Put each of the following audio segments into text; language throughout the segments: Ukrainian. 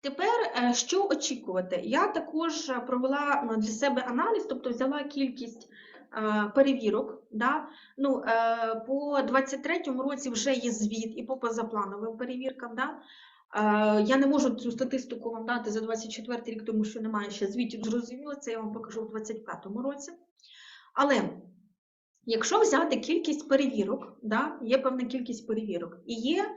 Тепер е, що очікувати? Я також е, провела ну, для себе аналіз, тобто взяла кількість е, перевірок. Да? Ну, е, по 23-му році вже є звіт і по позаплановим перевіркам. Да? Е, Я не можу цю статистику вам дати за 24 рік, тому що немає ще звітів. Зрозуміло, це я вам покажу у 25-му році. Але якщо взяти кількість перевірок, да, є певна кількість перевірок, і є е,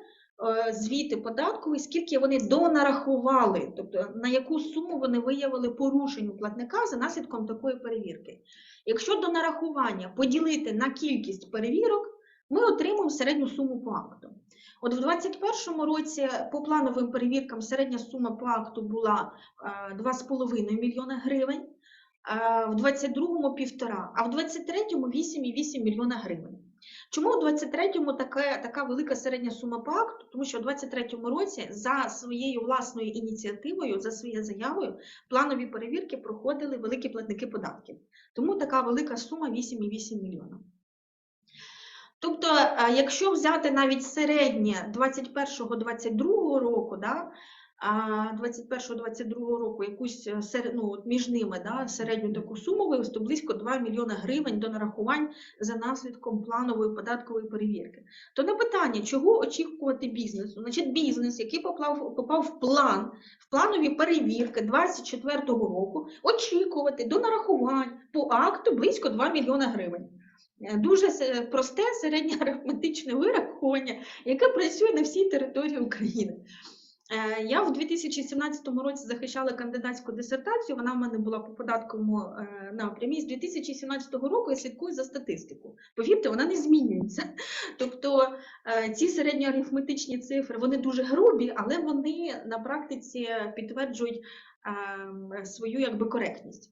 звіти податкові, скільки вони донарахували, тобто на яку суму вони виявили порушень у платника за наслідком такої перевірки. Якщо до нарахування поділити на кількість перевірок, ми отримаємо середню суму по акту. От в 2021 році по плановим перевіркам середня сума по акту була е, 2,5 мільйона гривень, е, в 22-му півтора, а в 23-му 8,8 мільйона гривень. Чому у 23-му така, така велика середня сума по акту? Тому що у 23-му році за своєю власною ініціативою, за своєю заявою, планові перевірки проходили великі платники податків. Тому така велика сума 8,8 мільйона. Тобто, е, якщо взяти навіть середнє 21-22 року, да, 21-22 року якусь е, ну, між ними да, середню таку суму вивести, близько 2 мільйони гривень до нарахувань за наслідком планової податкової перевірки. То на питання, чого очікувати бізнесу? Значить, бізнес, який попав, попав в план, в планові перевірки 24 року, очікувати до нарахувань по акту близько 2 мільйони гривень. Е, Дуже просте середнє арифметичне вирахування, яке працює на всій території України. Е, Я в 2017 році захищала кандидатську дисертацію, вона в мене була по податковому е, напрямі. З 2017 року я слідкую за статистику. Повірте, вона не змінюється. Тобто е, ці середньоарифметичні цифри вони дуже грубі, але вони на практиці підтверджують ем, свою якби коректність.